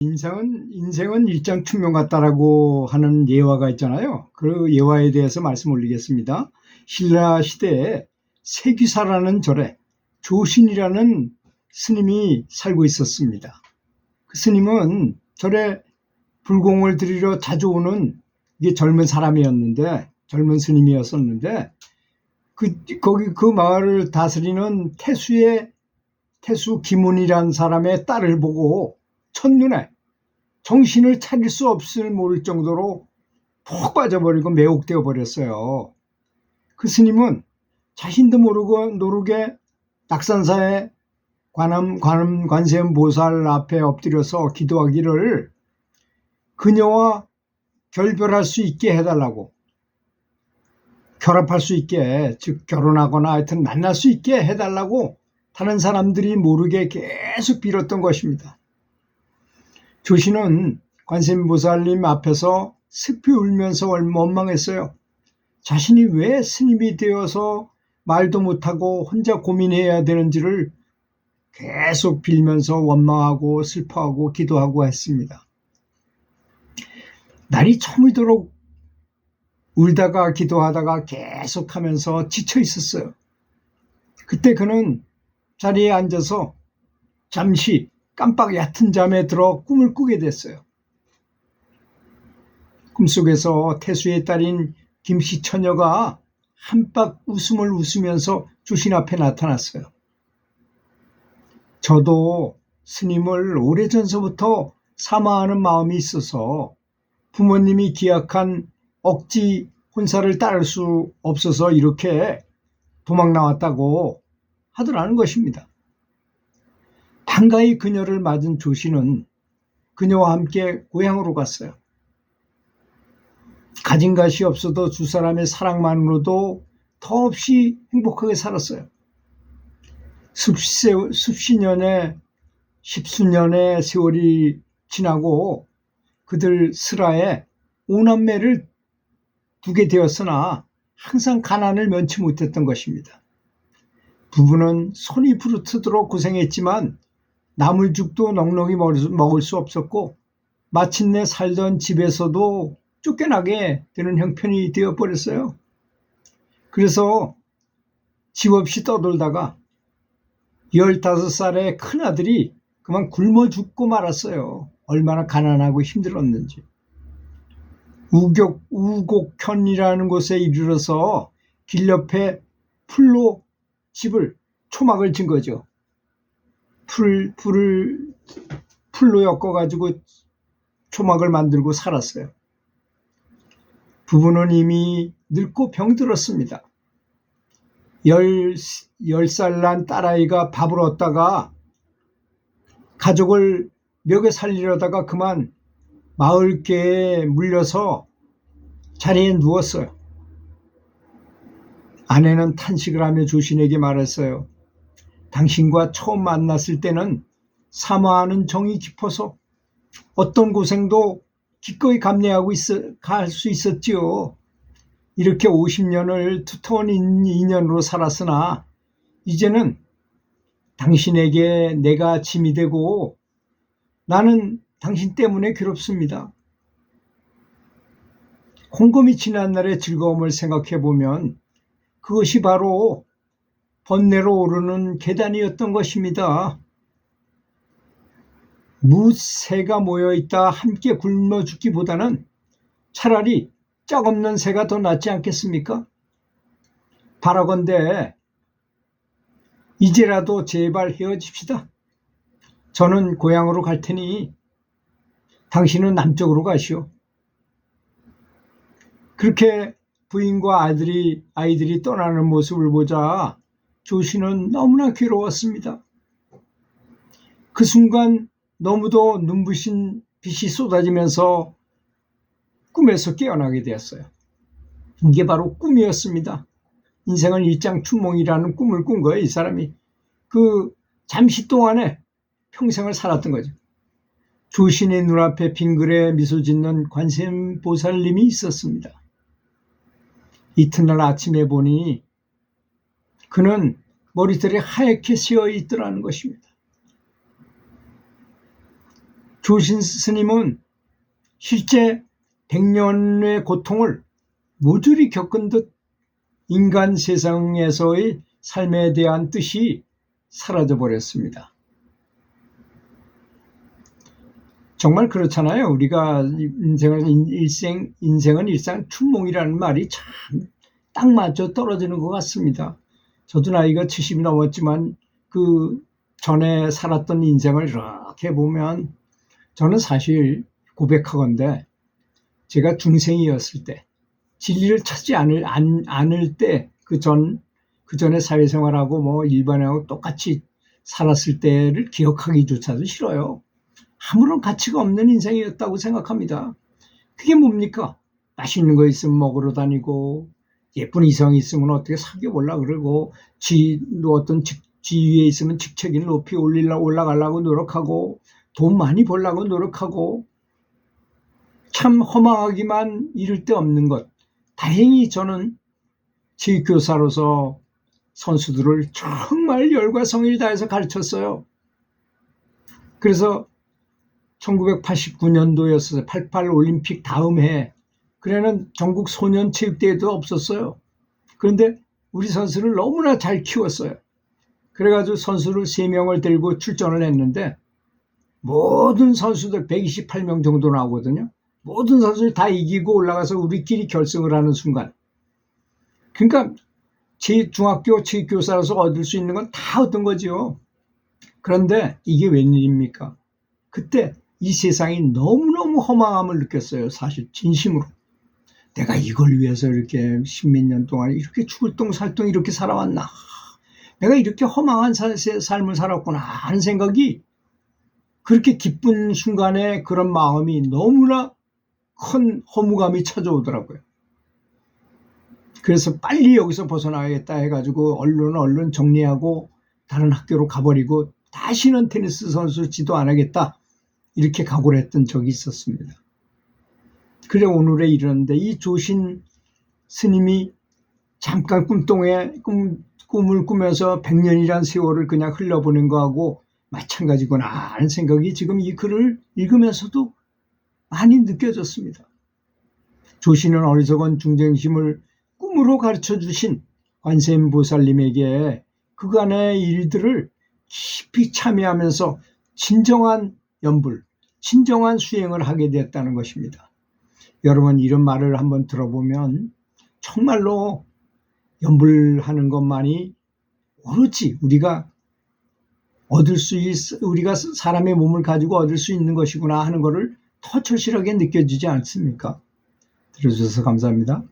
인생은 인생은 일장 충명 같다라고 하는 예화가 있잖아요. 그 예화에 대해서 말씀 올리겠습니다. 신라 시대에 세귀사라는 절에 조신이라는 스님이 살고 있었습니다. 그 스님은 절에 불공을 드리러 자주 오는 이게 젊은 사람이었는데 젊은 스님이었었는데 그 거기 그 마을을 다스리는 태수의 태수 김훈이라는 사람의 딸을 보고 첫눈에 정신을 차릴 수 없을 모를 정도로 푹 빠져버리고 매혹되어 버렸어요. 그 스님은 자신도 모르고 모르게 낙산사의 관음, 관음, 관세음 보살 앞에 엎드려서 기도하기를 그녀와 결별할 수 있게 해달라고 결합할 수 있게 즉 결혼하거나 하여튼 만날 수 있게 해달라고 다른 사람들이 모르게 계속 빌었던 것입니다. 조신은 관세음보살님 앞에서 슬피 울면서 원망했어요. 자신이 왜 스님이 되어서 말도 못하고 혼자 고민해야 되는지를 계속 빌면서 원망하고 슬퍼하고 기도하고 했습니다. 날이 저물도록 울다가 기도하다가 계속 하면서 지쳐 있었어요. 그때 그는 자리에 앉아서 잠시 깜빡 얕은 잠에 들어 꿈을 꾸게 됐어요. 꿈속에서 태수의 딸인 김씨 처녀가 한박 웃음을 웃으면서 주신 앞에 나타났어요. 저도 스님을 오래전서부터 사마하는 마음이 있어서 부모님이 기약한 억지 혼사를 따를 수 없어서 이렇게 도망 나왔다고 하더라는 것입니다. 반가이 그녀를 맞은 조씨는 그녀와 함께 고향으로 갔어요. 가진 것이 없어도 두 사람의 사랑만으로도 더없이 행복하게 살았어요. 습시, 습시년의 십수년의 세월이 지나고 그들 슬하에 오남매를 두게 되었으나 항상 가난을 면치 못했던 것입니다. 부부는 손이 부르트도록 고생했지만 나물죽도 넉넉히 먹을 수 없었고 마침내 살던 집에서도 쫓겨나게 되는 형편이 되어버렸어요. 그래서 집 없이 떠돌다가 15살의 큰아들이 그만 굶어 죽고 말았어요. 얼마나 가난하고 힘들었는지. 우곡, 우곡현이라는 곳에 이르러서 길 옆에 풀로 집을, 초막을 진 거죠. 풀, 풀을, 풀로 엮어가지고 초막을 만들고 살았어요. 부부는 이미 늙고 병들었습니다. 열, 열 살 난 딸아이가 밥을 얻다가 가족을 먹여 살리려다가 그만 마을개에 물려서 자리에 누웠어요. 아내는 탄식을 하며 조신에게 말했어요. 당신과 처음 만났을 때는 사마하는 정이 깊어서 어떤 고생도 기꺼이 감내하고 갈 수 있었지요. 이렇게 50년을 두터운 인연으로 살았으나 이제는 당신에게 내가 짐이 되고 나는 당신 때문에 괴롭습니다. 곰곰이 지난 날의 즐거움을 생각해 보면 그것이 바로 번뇌로 오르는 계단이었던 것입니다. 무새가 모여 있다 함께 굶어 죽기보다는 차라리 짝 없는 새가 더 낫지 않겠습니까? 바라건대 이제라도 제발 헤어집시다. 저는 고향으로 갈 테니 당신은 남쪽으로 가시오. 그렇게 부인과 아들이 아이들이 떠나는 모습을 보자 조씨는 너무나 괴로웠습니다. 그 순간 너무도 눈부신 빛이 쏟아지면서 꿈에서 깨어나게 되었어요. 이게 바로 꿈이었습니다. 인생은 일장춘몽이라는 꿈을 꾼 거예요, 이 사람이. 그 잠시 동안에 평생을 살았던 거죠. 조신의 눈앞에 빙그레 미소 짓는 관세음 보살님이 있었습니다. 이튿날 아침에 보니 그는 머리털이 하얗게 새어 있더라는 것입니다. 조신 스님은 실제 백년의 고통을 모조리 겪은 듯 인간 세상에서의 삶에 대한 뜻이 사라져 버렸습니다. 정말 그렇잖아요. 우리가 인생을 일생 인생은 일상 춘몽이라는 말이 참 딱 맞아 떨어지는 것 같습니다. 저도 나이가 70이 넘었지만 그 전에 살았던 인생을 이렇게 보면 저는 사실 고백하건데 제가 중생이었을 때 진리를 찾지 않을, 안, 않을 때 그 전, 그 전에 사회생활하고 뭐 일반하고 똑같이 살았을 때를 기억하기조차도 싫어요. 아무런 가치가 없는 인생이었다고 생각합니다. 그게 뭡니까? 맛있는 거 있으면 먹으러 다니고, 예쁜 이성이 있으면 어떻게 사귀어보려 그러고, 지, 어떤 직, 지위에 있으면 직책을 높이 올리려, 올라가려고 노력하고, 돈 많이 벌려고 노력하고, 참 허망하기만 이를 데 없는 것. 다행히 저는 지교사로서 선수들을 정말 열과 성의를 다해서 가르쳤어요. 그래서 1989년도였어요. 88 올림픽 다음 해. 그래는 전국 소년 체육대회도 없었어요. 그런데 우리 선수를 너무나 잘 키웠어요. 그래가지고 선수를 3명을 들고 출전을 했는데 모든 선수들 128명 정도 나오거든요. 모든 선수를 다 이기고 올라가서 우리끼리 결승을 하는 순간. 그러니까 제 중학교 체육교사로서 얻을 수 있는 건 다 얻은 거죠. 그런데 이게 웬일입니까? 그때 이 세상이 너무너무 허망함을 느꼈어요. 사실 진심으로. 내가 이걸 위해서 이렇게 십몇 년 동안 이렇게 죽을 똥살똥 이렇게 살아왔나. 내가 이렇게 허망한 삶을 살았구나 하는 생각이 그렇게 기쁜 순간에 그런 마음이 너무나 큰 허무감이 찾아오더라고요. 그래서 빨리 여기서 벗어나야겠다 해가지고 얼른 얼른 정리하고 다른 학교로 가버리고 다시는 테니스 선수 지도 안 하겠다. 이렇게 각오를 했던 적이 있었습니다. 그래 오늘에 이르는데 이 조신 스님이 잠깐 꿈동에 꿈, 꿈을 꾸면서 100년이란 세월을 그냥 흘려보낸 거하고 마찬가지구나 하는 생각이 지금 이 글을 읽으면서도 많이 느껴졌습니다. 조신은 어리석은 중쟁심을 꿈으로 가르쳐 주신 관세음보살님에게 그간의 일들을 깊이 참여하면서 진정한 연불, 진정한 수행을 하게 되었다는 것입니다. 여러분 이런 말을 한번 들어보면 정말로 연불하는 것만이 오로지 우리가 얻을 수 있, 우리가 사람의 몸을 가지고 얻을 수 있는 것이구나 하는 것을 더 절실하게 느껴지지 않습니까? 들어주셔서 감사합니다.